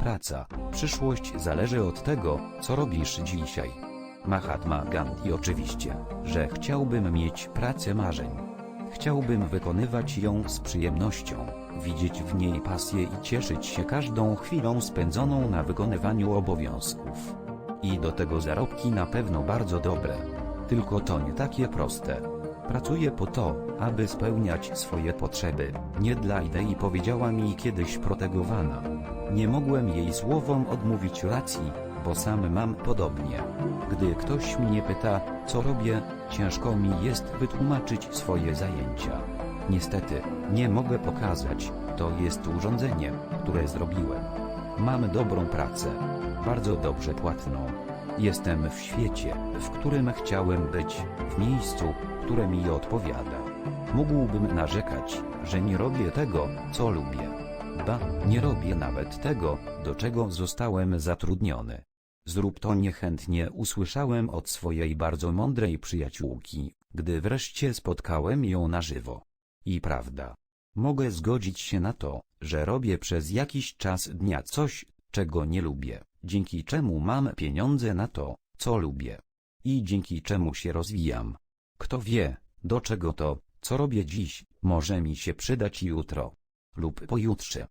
praca, przyszłość zależy od tego, co robisz dzisiaj. Mahatma Gandhi oczywiście, że chciałbym mieć pracę marzeń. Chciałbym wykonywać ją z przyjemnością, widzieć w niej pasję i cieszyć się każdą chwilą spędzoną na wykonywaniu obowiązków. I do tego zarobki na pewno bardzo dobre. Tylko to nie takie proste. Pracuję po to, aby spełniać swoje potrzeby, nie dla idei powiedziała mi kiedyś protegowana. Nie mogłem jej słowom odmówić racji, bo sam mam podobnie. Gdy ktoś mnie pyta, co robię, ciężko mi jest wytłumaczyć swoje zajęcia. Niestety, nie mogę pokazać, to jest urządzenie, które zrobiłem. Mam dobrą pracę, bardzo dobrze płatną. Jestem w świecie, w którym chciałem być, w miejscu, które mi odpowiada. Mógłbym narzekać, że nie robię tego, co lubię. Ba, nie robię nawet tego, do czego zostałem zatrudniony. Zrób to niechętnie usłyszałem od swojej bardzo mądrej przyjaciółki, gdy wreszcie spotkałem ją na żywo. I prawda. Mogę zgodzić się na to, że robię przez jakiś czas dnia coś, czego nie lubię, dzięki czemu mam pieniądze na to, co lubię. I dzięki czemu się rozwijam. Kto wie, do czego to, co robię dziś, może mi się przydać jutro. Lub pojutrze.